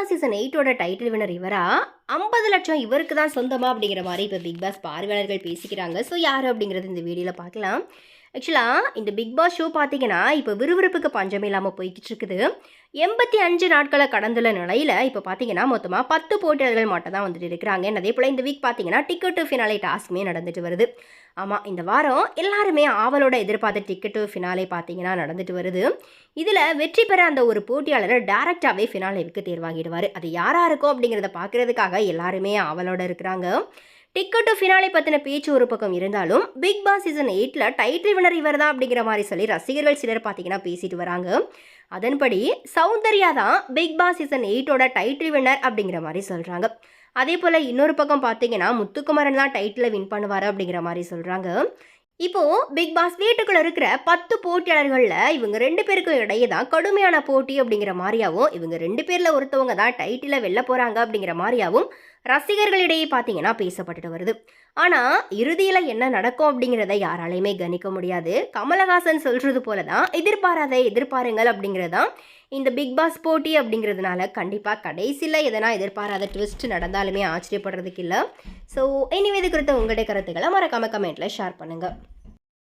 Pass season எயிட்டோட title winner இவரா? ஐம்பது லட்சம் இவருக்கு தான் சொந்தமா அப்படிங்கிற மாதிரி இப்போ பிக் பாஸ் பார்வையாளர்கள் பேசிக்கிறாங்க. ஸோ யார் அப்படிங்கிறது இந்த வீடியோவில் பார்க்கலாம். ஆக்சுவலாக இந்த பிக் பாஸ் ஷோ பார்த்தீங்கன்னா இப்போ விறுவிறுப்புக்கு பஞ்சம் இல்லாமல் போய்கிட்டு இருக்குது எண்பத்தி அஞ்சு நாட்களை கடந்துள்ள நிலையில் இப்போ பார்த்தீங்கன்னா மொத்தமாக பத்து போட்டியாளர்கள் மட்டும் தான் வந்துட்டு இருக்கிறாங்க. அதே போல் இந்த வீக் பார்த்தீங்கன்னா டிக்கெட் டு ஃபினாலே டாஸ்க்குமே நடந்துட்டு வருது. ஆமாம் இந்த வாரம் எல்லாருமே ஆவலோட எதிர்பார்த்த டிக்கெட் டு ஃபினாலே பார்த்தீங்கன்னா நடந்துட்டு வருது. இதில் வெற்றி பெற அந்த ஒரு போட்டியாளர் டேரெக்டாகவே ஃபினாலேவுக்கு தேர்வாகிடுவார். அது யாராக இருக்கும் அப்படிங்கிறத பார்க்குறதுக்காக எல்லாருமே ஆவலோட இருக்கிறாங்க. டிக்கெட் டு ஃபினாலே பற்றின பேச்சு ஒரு பக்கம் இருந்தாலும் பிக் பாஸ் சீசன் எயிட்டில் டைட்டில் வினர் இவர் தான் அப்படிங்கிற மாதிரி சொல்லி ரசிகர்கள் சிலர் பார்த்தீங்கன்னா பேசிட்டு வராங்க. அதன்படி சௌந்தர்யா தான் பிக் பாஸ் சீசன் எயிட்டோட டைட்டில் வின்னர் அப்படிங்கிற மாதிரி சொல்கிறாங்க அதே போல் இன்னொரு பக்கம் பார்த்தீங்கன்னா முத்துக்குமரன் தான் டைட்டிலை வின் பண்ணுவார் அப்படிங்கிற மாதிரி சொல்கிறாங்க இப்போது பிக் பாஸ் வீட்டுக்குள்ளே இருக்கிற பத்து போட்டியாளர்களில் இவங்க ரெண்டு பேருக்கும் இடையே தான் கடுமையான போட்டி அப்படிங்கிற மாதிரியாவும் இவங்க ரெண்டு பேரில் ஒருத்தவங்க தான் டைட்டிலை வெல்ல போகிறாங்க அப்படிங்கிற மாதிரியாகவும் ரசிகர்களிடையே பார்த்தீங்கன்னா பேசப்பட்டுட்டு வருது. ஆனால் இறுதியில் என்ன நடக்கும் அப்படிங்கிறத யாராலையுமே கணிக்க முடியாது. கமலஹாசன் சொல்கிறது போல தான் எதிர்பாராத எதிர்பாருங்கள் அப்படிங்கிறது தான் இந்த பிக் பாஸ் போட்டி அப்படிங்கிறதுனால கண்டிப்பாக கடைசியில் எதனா எதிர்பாராத ட்விஸ்ட் நடந்தாலுமே ஆச்சரியப்படுறதுக்கு இல்லை. ஸோ எனிவே இது குறித்த உங்களுடைய கருத்துக்களை மறக்காம கமெண்ட்டில் ஷேர் பண்ணுங்கள்